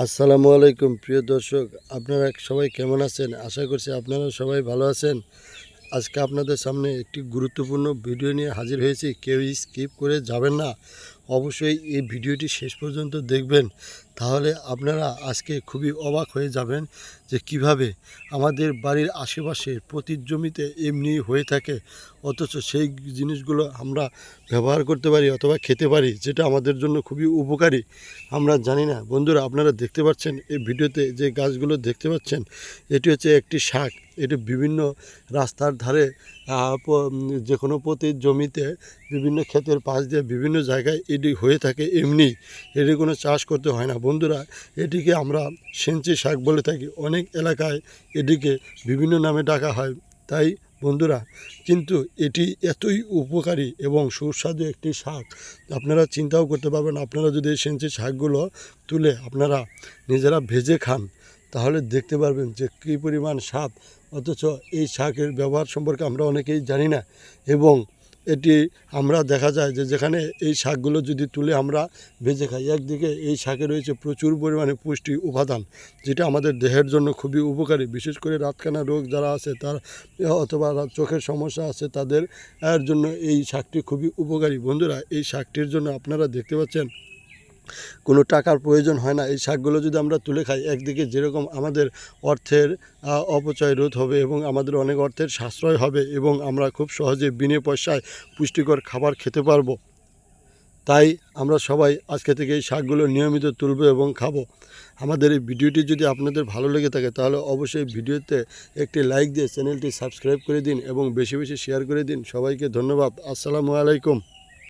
আসসালামু আলাইকুম, প্রিয় দর্শক। আপনারা সবাই কেমন আছেন? আশা করছি আপনারা সবাই ভালো আছেন। আজকে আপনাদের সামনে একটি গুরুত্বপূর্ণ ভিডিও নিয়ে হাজির হয়েছি। কেউই স্কিপ করে যাবেন না। অবশ্যই এই ভিডিওটি শেষ পর্যন্ত দেখবেন। তাহলে আপনারা আজকে খুবই অবাক হয়ে যাবেন যে কীভাবে আমাদের বাড়ির আশেপাশে প্রতি জমিতে এমনি হয়ে থাকে, অথচ সেই জিনিসগুলো আমরা ব্যবহার করতে পারি অথবা খেতে পারি, যেটা আমাদের জন্য খুবই উপকারী। আমরা জানি না। বন্ধুরা, আপনারা দেখতে পাচ্ছেন এই ভিডিওতে যে গাছগুলো দেখতে পাচ্ছেন, এটি হচ্ছে একটি শাক। এটি বিভিন্ন রাস্তার ধারে যে কোনো প্রতি জমিতে বিভিন্ন ক্ষেতের পাশ দিয়ে বিভিন্ন জায়গায় এটি হয়ে থাকে এমনি। এটি কোনো চাষ করতে হয় না। বন্ধুরা, এটিকে আমরা সেঞ্চি শাক বলে থাকি। অনেক এলাকায় এটিকে বিভিন্ন নামে ডাকা হয়। তাই বন্ধুরা, কিন্তু এটি এতই উপকারী এবং সুস্বাদু একটি শাক। আপনারা চিন্তাও করতে পারবেন আপনারা যদি এই সেঞ্চি শাকগুলো তুলে আপনারা নিজেরা ভেজে খান তাহলে দেখতে পারবেন যে কী পরিমাণ স্বাদ। অথচ এই শাকের ব্যবহার সম্পর্কে আমরা অনেকেই জানি না এবং এটি আমরা দেখা যায় যে যেখানে এই শাকগুলো যদি তুলে আমরা ভেজে খাই, একদিকে এই শাকে রয়েছে প্রচুর পরিমাণে পুষ্টি উপাদান, যেটা আমাদের দেহের জন্য খুবই উপকারী। বিশেষ করে রাতকানা রোগ যারা আছে তার, অথবা চোখের সমস্যা আছে তাদের, এর জন্য এই শাকটি খুবই উপকারী। বন্ধুরা, এই শাকটির জন্য আপনারা দেখতে পাচ্ছেন কোনো টাকার প্রয়োজন হয় না। এই শাকগুলো যদি আমরা তুলে খাই, একদিকে যেরকম আমাদের অর্থের অপচয় রোধ হবে এবং আমাদের অনেক অর্থের সাশ্রয় হবে এবং আমরা খুব সহজে বিনে পয়সায় পুষ্টিকর খাবার খেতে পারব। তাই আমরা সবাই আজকে থেকে এই শাকগুলো নিয়মিত তুলবো এবং খাব। আমাদের এই ভিডিওটি যদি আপনাদের ভালো লেগে থাকে, তাহলে অবশ্যই ভিডিওতে একটি লাইক দিয়ে চ্যানেলটি সাবস্ক্রাইব করে দিন এবং বেশি বেশি শেয়ার করে দিন। সবাইকে ধন্যবাদ। আসসালামু আলাইকুম।